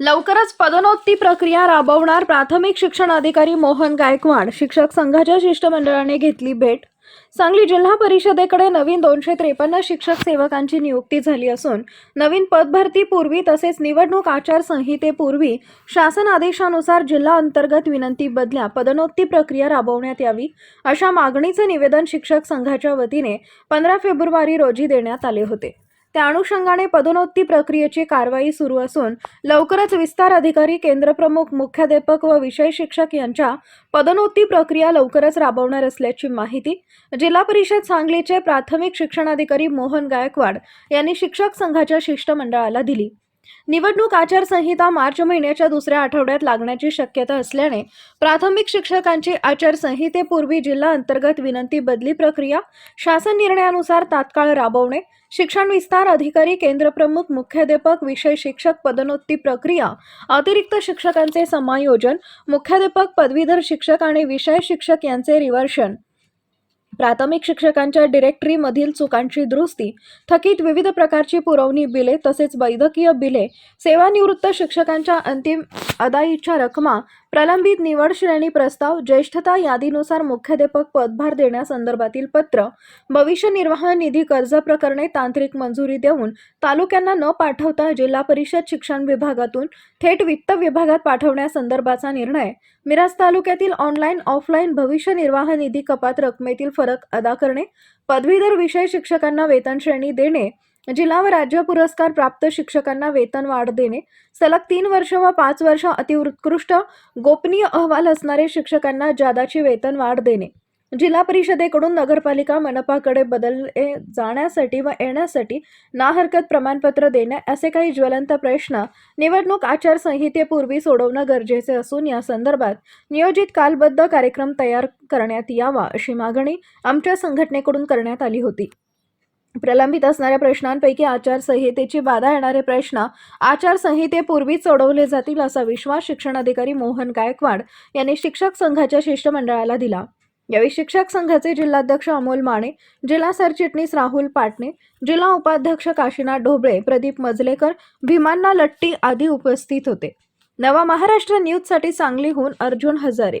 लवकरच पदोन्नती प्रक्रिया राबवणार प्राथमिक शिक्षण अधिकारी मोहन गायकवाड. शिक्षक संघाच्या शिष्टमंडळाने घेतली भेट. सांगली जिल्हा परिषदेकडे नवीन दोनशे त्रेपन्न शिक्षक सेवकांची नियुक्ती झाली असून नवीन पदभरतीपूर्वी तसेच निवडणूक आचारसंहितेपूर्वी शासन आदेशानुसार जिल्हा अंतर्गत विनंती बदल्या पदोन्नती प्रक्रिया राबवण्यात यावी अशा मागणीचे निवेदन शिक्षक संघाच्या वतीने पंधरा फेब्रुवारी रोजी देण्यात आले होते. त्या अनुषंगाने पदोन्नती प्रक्रियेची कारवाई सुरू असून लवकरच विस्तार अधिकारी केंद्रप्रमुख मुख्याध्यापक व विषय शिक्षक यांच्या पदोन्नती प्रक्रिया लवकरच राबवणार असल्याची माहिती जिल्हा परिषद सांगलीचे प्राथमिक शिक्षणाधिकारी मोहन गायकवाड यांनी शिक्षक संघाच्या शिष्टमंडळाला दिली. निवडणूक आचारसंहिता मार्च महिन्याच्या दुसऱ्या आठवड्यात लागण्याची शक्यता असल्याने प्राथमिक शिक्षकांची आचारसंहितेपूर्वी जिल्हा अंतर्गत विनंती बदली प्रक्रिया शासन निर्णयानुसार तात्काळ राबवणे शिक्षण विस्तार अधिकारी केंद्रप्रमुख मुख्याध्यापक विषय शिक्षक पदोन्नती प्रक्रिया अतिरिक्त शिक्षकांचे समायोजन मुख्याध्यापक पदवीधर शिक्षक आणि विषय शिक्षक यांचे रिव्हर्शन प्राथमिक शिक्षकांच्या डिरेक्टरीमधील चुकांची दुरुस्ती थकीत विविध प्रकारची पुरवणी बिले तसेच वैद्यकीय बिले सेवानिवृत्त शिक्षकांच्या अंतिम अदाईच्या रकमा प्रलंबित निवड श्रेणी प्रस्ताव ज्येष्ठता यादीनुसार मुख्याध्यापक पदभार देण्यासंदर्भातील पत्र भविष्य निर्वाह निधी कर्ज प्रकरणे तांत्रिक मंजुरी देऊन तालुक्यांना न पाठवता जिल्हा परिषद शिक्षण विभागातून थेट वित्त विभागात पाठवण्यासंदर्भाचा निर्णय मिराज तालुक्यातील ऑनलाईन ऑफलाईन भविष्य निर्वाह निधी कपात रकमेतील फरक अदा करणे पदवीधर विषय शिक्षकांना वेतन श्रेणी देणे जिल्हा व राज्य पुरस्कार प्राप्त शिक्षकांना वेतन वाढ देणे. सलग तीन वर्ष व पाच वर्ष अतिउत्कृष्ट गोपनीय अहवाल असणारे शिक्षकांना जादाची वेतन वाढ देणे. जिल्हा परिषदेकडून नगरपालिका मनपाकडे बदलले जाण्यासाठी व येण्यासाठी ना हरकत प्रमाणपत्र देणे असे काही ज्वलंत प्रश्न निवडणूक आचारसंहितेपूर्वी सोडवणं गरजेचे असून या संदर्भात नियोजित कालबद्ध कार्यक्रम तयार करण्यात यावा अशी मागणी आमच्या संघटनेकडून करण्यात आली होती. प्रलंबित असणाऱ्या प्रश्नांपैकी आचारसंहितेची बाधा येणारे प्रश्न आचारसंहितेपूर्वीच सोडवले जातील असा विश्वास शिक्षणाधिकारी मोहन गायकवाड यांनी शिक्षक संघाच्या शिष्टमंडळाला दिला. यावेळी शिक्षक संघाचे जिल्हाध्यक्ष अमोल माने जिल्हा सरचिटणीस राहुल पाटणे जिल्हा उपाध्यक्ष काशीनाथ ढोबळे प्रदीप मजलेकर भीमांना लट्टी आदी उपस्थित होते. नवा महाराष्ट्र न्यूजसाठी सांगलीहून अर्जुन हजारे.